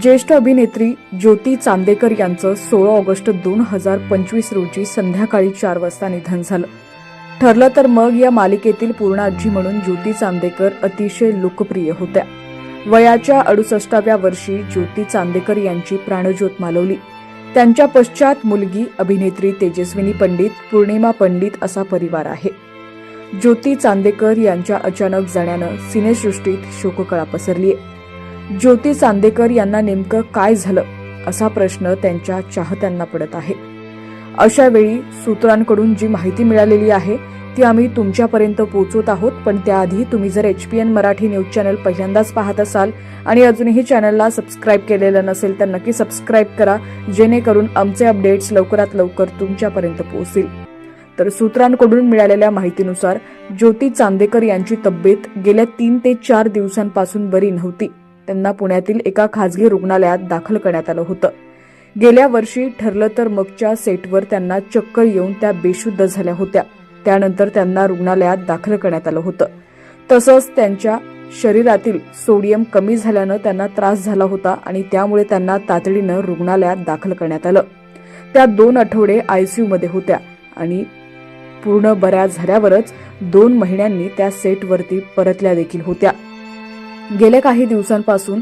ज्येष्ठ अभिनेत्री ज्योती चांदेकर यांचं सोळा ऑगस्ट दोन हजार पंचवीस रोजी संध्याकाळी चार वाजता निधन झालं. ठरलं तर मग या मालिकेतील पूर्ण आजी म्हणून ज्योती चांदेकर अतिशय लोकप्रिय होत्या. वयाच्या अडुसष्टाव्या वर्षी ज्योती चांदेकर यांची प्राणज्योत मालवली. त्यांच्या पश्चात मुलगी अभिनेत्री तेजस्विनी पंडित पूर्णिमा पंडित असा परिवार आहे. ज्योती चांदेकर यांच्या अचानक जाण्यानं सिनेसृष्टीत शोककळा पसरली आहे ज्योती चांदेकर यांना नेमकं काय झालं असा प्रश्न त्यांच्या चाहत्यांना पडत आहे. अशा वेळी सूत्रांकडून जी माहिती मिळालेली आहे ती आम्ही तुमच्यापर्यंत पोहोचवत आहोत पण त्याआधी तुम्ही जर H P N Marathi news channel पहिल्यांदाच पाहत असाल आणि अजूनही चॅनलला सबस्क्राईब केलेलं नसेल तर नक्की सबस्क्राईब करा जेणेकरून आमचे अपडेट्स लवकरात लवकर तुमच्यापर्यंत पोहोचतील. तर सूत्रांकडून मिळालेल्या माहितीनुसार ज्योती चांदेकर यांची तब्येत गेल्या तीन ते चार दिवसांपासून बरी नव्हती. त्यांना पुण्यातील एका खासगी रुग्णालयात दाखल करण्यात आलं होतं. गेल्या वर्षी ठरलं तर मगच्या सेटवर त्यांना चक्कर येऊन त्या बेशुद्ध झाल्या होत्या. त्यानंतर त्यांना रुग्णालयात दाखल करण्यात आलं होतं. तसंच त्यांच्या शरीरातील सोडियम कमी झाल्यानं त्यांना त्रास झाला होता आणि त्यामुळे त्यांना तातडीनं रुग्णालयात दाखल करण्यात आलं. त्या दोन आठवडे आयसीयूमध्ये होत्या आणि पूर्ण बऱ्या झाल्यावरच दोन महिन्यांनी त्या सेटवरती परतल्या देखील होत्या. गेल्या काही दिवसांपासून